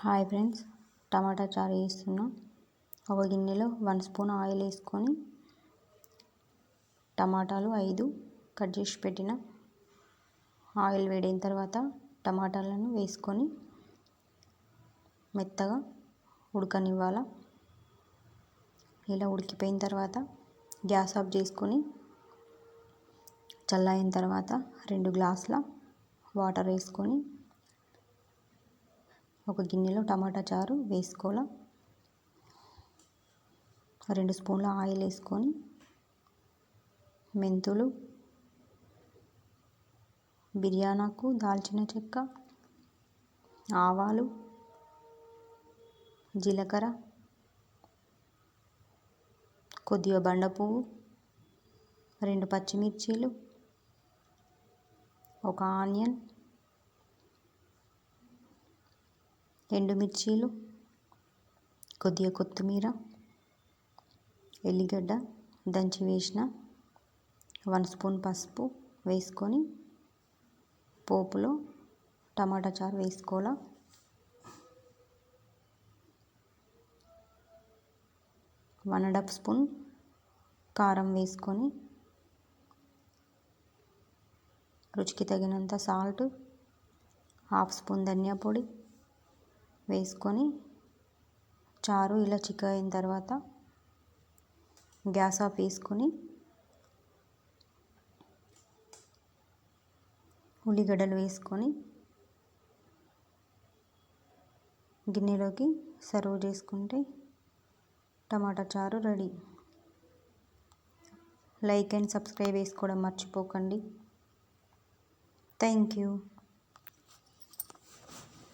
Hi friends టమాటా చారు వేస్తున్నాం ఒక గిన్నెలో వన్ స్పూన్ ఆయిల్ వేసుకొని టమాటాలు ఐదు కట్ చేసి పెట్టిన. ఆయిల్ వేడైన తర్వాత టమాటాలను వేసుకొని మెత్తగా ఉడకనివ్వాల. ఇలా ఉడికిపోయిన తర్వాత గ్యాస్ ఆఫ్ చేసుకొని చల్లైన తర్వాత రెండు గ్లాసుల వాటర్ వేసుకొని ఒక గిన్నెలో టమాటా చారు వేసుకోవాలి? రెండు స్పూన్ల ఆయిల్ వేసుకొని మెంతులు బిర్యానాకు దాల్చిన చెక్క ఆవాలు జీలకర్ర కొద్దిగా బండ పువ్వు రెండు పచ్చిమిర్చీలు ఒక ఆనియన్ ఎండుమిర్చీలు కొద్దిగా కొత్తిమీర ఎల్లిగడ్డ దంచి వేసిన వన్ స్పూన్ పసుపు వేసుకొని పోపులో టమాటా చారు వేసుకోవాలా? వన్ అండ్ హాఫ్ స్పూన్ కారం వేసుకొని రుచికి తగినంత సాల్ట్ హాఫ్ స్పూన్ ధనియా పొడి వేసుకొని చారు ఇలా చిక్క అయిన తర్వాత గ్యాస్ ఆఫ్ వేసుకొని ఉల్లిగడ్డలు వేసుకొని గిన్నెలోకి సర్వ్ చేసుకుంటే టమాటా చారు రెడీ. లైక్ అండ్ సబ్స్క్రైబ్ వేసుకోవడం మర్చిపోకండి. Thank you.